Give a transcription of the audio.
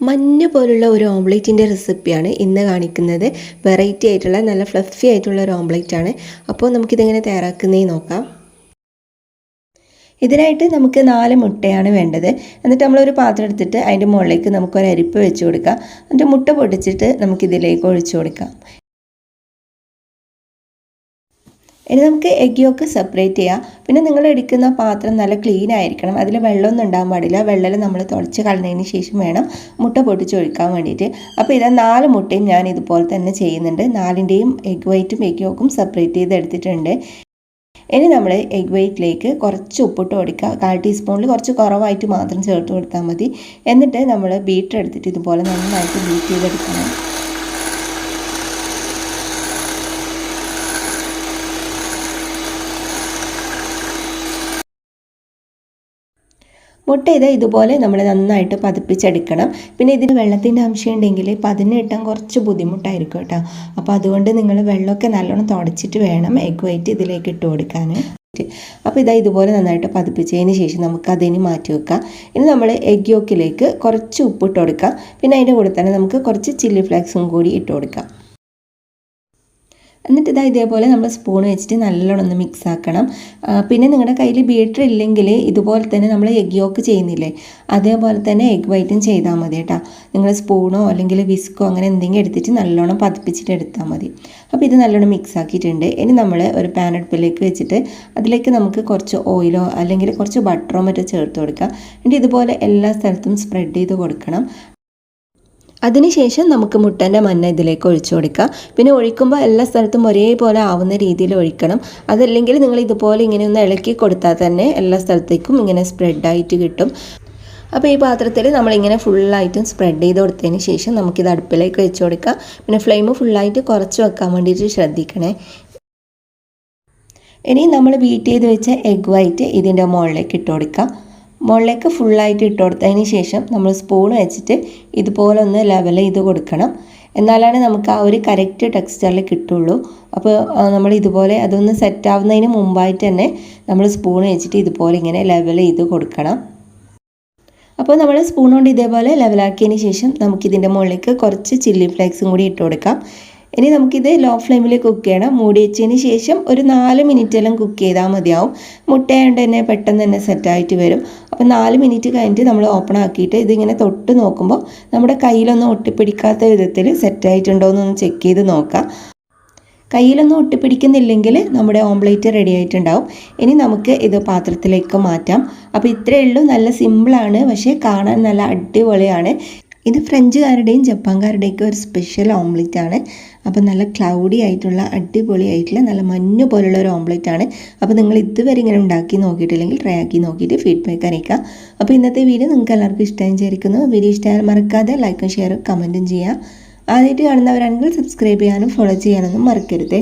മഞ്ഞ പോലുള്ള ഒരു ഓംലേറ്റിന്റെ റെസിപ്പിയാണ് ഇന്ന് കാണിക്കുന്നത്. വെറൈറ്റി ആയിട്ടുള്ള നല്ല ഫ്ലഫി ആയിട്ടുള്ള ഒരു ഓംലേറ്റ് ആണ്. അപ്പോൾ നമുക്കിതെങ്ങനെ തയ്യാറാക്കുന്നേ നോക്കാം. ഇതിനായിട്ട് നമുക്ക് നാല് മുട്ടയാണ് വേണ്ടത്. എന്നിട്ട് നമ്മളൊരു പാത്രം എടുത്തിട്ട് അതിന്റെ മുകളിലേക്ക് നമുക്കൊരു അരിപ്പ് വെച്ച് കൊടുക്കാം. എന്നിട്ട് മുട്ട പൊട്ടിച്ചിട്ട് നമുക്കിതിലേക്ക് ഒഴിച്ചു കൊടുക്കാം. ഇനി നമുക്ക് എഗ് യോക്ക് സെപ്പറേറ്റ് ചെയ്യാം. പിന്നെ നിങ്ങൾ എടുക്കുന്ന പാത്രം നല്ല ക്ലീൻ ആയിരിക്കണം. അതിൽ വെള്ളമൊന്നും ഉണ്ടാകാൻ പാടില്ല. വെള്ളം നമ്മൾ തുടച്ച് കളഞ്ഞതിന് ശേഷം വേണം മുട്ട പൊട്ടിച്ചൊഴിക്കാൻ വേണ്ടിയിട്ട്. അപ്പോൾ ഇതാ നാല് മുട്ടയും ഞാൻ ഇതുപോലെ തന്നെ ചെയ്യുന്നുണ്ട്. നാലിന്റെയും എഗ് വൈറ്റും എഗ് യോക്കും സെപ്പറേറ്റ് ചെയ്ത് എടുത്തിട്ടുണ്ട്. ഇനി നമ്മൾ എഗ് വൈറ്റിലേക്ക് കുറച്ച് ഉപ്പിട്ട് കൊടുക്കുക. കാൽ ടീസ്പൂണിൽ കുറച്ച് കുറവായിട്ട് മാത്രം ചേർത്ത് കൊടുത്താൽ മതി. എന്നിട്ട് നമ്മൾ ബീറ്റർ എടുത്തിട്ട് ഇതുപോലെ നന്നായിട്ട് ബീറ്റ് ചെയ്തെടുക്കണം. മുട്ട ഇത് ഇതുപോലെ നമ്മൾ നന്നായിട്ട് പതിപ്പിച്ചെടുക്കണം. പിന്നെ ഇതിന് വെള്ളത്തിന്റെ അംശം ഉണ്ടെങ്കിൽ പതിന് കിട്ടാൻ കുറച്ച് ബുദ്ധിമുട്ടായിരിക്കും കേട്ടോ. അപ്പോൾ അതുകൊണ്ട് നിങ്ങൾ വെള്ളമൊക്കെ നല്ലോണം തുടച്ചിട്ട് വേണം എഗ് വൈറ്റ് ഇതിലേക്ക് ഇട്ട് കൊടുക്കാൻ അപ്പോൾ ഇതാ ഇതുപോലെ നന്നായിട്ട് പതിപ്പിച്ചതിന് ശേഷം നമുക്ക് അതിന് മാറ്റി വെക്കാം. ഇനി നമ്മൾ എഗ് യോക്കിലേക്ക് കുറച്ച് ഉപ്പിട്ട് കൊടുക്കാം. പിന്നെ അതിന്റെ കൂടെ തന്നെ നമുക്ക് കുറച്ച് ചില്ലി ഫ്ലേക്സും കൂടി ഇട്ട് കൊടുക്കാം. എന്നിട്ട് ഇതാ ഇതേപോലെ നമ്മൾ സ്പൂൺ വെച്ചിട്ട് നല്ലോണം ഒന്ന് മിക്സ് ആക്കണം. പിന്നെ നിങ്ങളുടെ കയ്യിൽ ബീറ്റർ ഇല്ലെങ്കിൽ ഇതുപോലെ തന്നെ നമ്മൾ എഗ് യോക്ക് ചെയ്യുന്നില്ലേ അതേപോലെ തന്നെ എഗ് വൈറ്റും ചെയ്താൽ മതി കേട്ടോ. നിങ്ങൾ സ്പൂണോ അല്ലെങ്കിൽ വിസ്കോ അങ്ങനെ എന്തെങ്കിലും എടുത്തിട്ട് നല്ലോണം പതിപ്പിച്ചിട്ട് എടുത്താൽ മതി. അപ്പോൾ ഇത് നല്ലോണം മിക്സ് ആക്കിയിട്ടുണ്ട്. ഇനി നമ്മൾ ഒരു പാൻ അടുപ്പിലേക്ക് വെച്ചിട്ട് അതിലേക്ക് നമുക്ക് കുറച്ച് ഓയിലോ അല്ലെങ്കിൽ കുറച്ച് ബട്ടറോ മറ്റോ ചേർത്ത് കൊടുക്കാം. എന്നിട്ട് ഇതുപോലെ എല്ലാ സ്ഥലത്തും സ്പ്രെഡ് ചെയ്ത് കൊടുക്കണം. അതിനുശേഷം നമുക്ക് മുട്ടന്റെ മഞ്ഞ ഇതിലേക്ക് ഒഴിച്ചു കൊടുക്കുക പിന്നെ ഒഴിക്കുമ്പോൾ എല്ലാ സ്ഥലത്തും ഒരേപോലെ ആവുന്ന രീതിയിൽ ഒഴിക്കണം. അതല്ലെങ്കിൽ നിങ്ങൾ ഇതുപോലെ ഇങ്ങനെ ഒന്ന് ഇളക്കി കൊടുത്താൽ തന്നെ എല്ലാ സ്ഥലത്തേക്കും ഇങ്ങനെ സ്പ്രെഡായിട്ട് കിട്ടും. അപ്പോൾ ഈ പാത്രത്തിൽ നമ്മളിങ്ങനെ ഫുള്ളായിട്ടും സ്പ്രെഡ് ചെയ്ത് കൊടുത്തതിന് ശേഷം നമുക്കിത് അടുപ്പിലേക്ക് വെച്ച് കൊടുക്കാം. പിന്നെ ഫ്ലെയിം ഫുള്ളായിട്ട് കുറച്ച് വെക്കാൻ വേണ്ടിയിട്ട് ശ്രദ്ധിക്കണേ. ഇനി നമ്മൾ ബീറ്റ് ചെയ്ത് വെച്ച എഗ് വൈറ്റ് ഇതിന്റെ മുകളിലേക്ക് ഇട്ട് കൊടുക്കാം. മുകളിലേക്ക് ഫുള്ളായിട്ട് ഇട്ട് കൊടുത്തതിന് ശേഷം നമ്മൾ സ്പൂൺ വെച്ചിട്ട് ഇതുപോലെ ഒന്ന് ലെവൽ ചെയ്ത് കൊടുക്കണം. എന്നാലാണ് നമുക്ക് ആ ഒരു കറക്റ്റ് ടെക്സ്ചറിൽ കിട്ടുള്ളൂ. അപ്പോൾ നമ്മൾ ഇതുപോലെ അതൊന്ന് സെറ്റ് ആവുന്നതിന് മുമ്പായിട്ട് തന്നെ നമ്മൾ സ്പൂൺ വെച്ചിട്ട് ഇതുപോലെ ഇങ്ങനെ ലെവൽ ചെയ്ത് കൊടുക്കണം. അപ്പോൾ നമ്മൾ സ്പൂൺ കൊണ്ട് ഇതേപോലെ ലെവലാക്കിയതിന് ശേഷം നമുക്കിതിന്റെ മുകളിലേക്ക് കുറച്ച് ചില്ലി ഫ്ലേക്സും കൂടി ഇട്ട് കൊടുക്കാം. ഇനി നമുക്കിത് ലോ ഫ്ലെയിമിൽ കുക്ക് ചെയ്യണം. മൂടി വെച്ചതിന് ശേഷം ഒരു നാല് മിനിറ്റെല്ലാം കുക്ക് ചെയ്താൽ മതിയാവും. മുട്ടയായതുകൊണ്ട് തന്നെ പെട്ടെന്ന് തന്നെ സെറ്റായിട്ട് വരും. അപ്പോൾ നാല് മിനിറ്റ് കഴിഞ്ഞിട്ട് നമ്മൾ ഓപ്പൺ ആക്കിയിട്ട് ഇതിങ്ങനെ തൊട്ട് നോക്കുമ്പോൾ നമ്മുടെ കയ്യിലൊന്നും ഒട്ടിപ്പിടിക്കാത്ത വിധത്തിൽ സെറ്റായിട്ടുണ്ടോ എന്നൊന്ന് ചെക്ക് ചെയ്ത് നോക്കാം. കയ്യിലൊന്നും ഒട്ടിപ്പിടിക്കുന്നില്ലെങ്കിൽ നമ്മുടെ ഓംപ്ലേറ്റ് റെഡി ആയിട്ടുണ്ടാവും. ഇനി നമുക്ക് ഇത് പാത്രത്തിലേക്ക് മാറ്റാം. അപ്പോൾ ഇത്രയേ ഉള്ളൂ. നല്ല സിമ്പിളാണ് പക്ഷേ കാണാൻ നല്ല അടിപൊളിയാണ്. ഇത് ഫ്രഞ്ചുകാരുടെയും ജപ്പാൻകാരുടെയൊക്കെ ഒരു സ്പെഷ്യൽ ഓംലെറ്റ് ആണ്. അപ്പോൾ നല്ല ക്ലൗഡി ആയിട്ടുള്ള അടിപൊളി ആയിട്ടുള്ള നല്ല മഞ്ഞ് പോലുള്ള ഒരു ഓംലെറ്റ് ആണ്. അപ്പോൾ നിങ്ങൾ ഇതുവരെ ഇങ്ങനെ ഉണ്ടാക്കി നോക്കിയിട്ടില്ലെങ്കിൽ ട്രൈ ആക്കി നോക്കിയിട്ട് ഫീഡ്ബാക്ക് അറിയിക്കുക. അപ്പോൾ ഇന്നത്തെ വീഡിയോ നിങ്ങൾക്ക് എല്ലാവർക്കും ഇഷ്ടമായി വിചാരിക്കുന്നു. വീഡിയോ ഇഷ്ടമായാൽ മറക്കാതെ ലൈക്കും ഷെയറും കമന്റും ചെയ്യുക. ആദ്യമായിട്ട് കാണുന്നവരാണെങ്കിൽ സബ്സ്ക്രൈബ് ചെയ്യാനും ഫോളോ ചെയ്യാനൊന്നും മറക്കരുത്.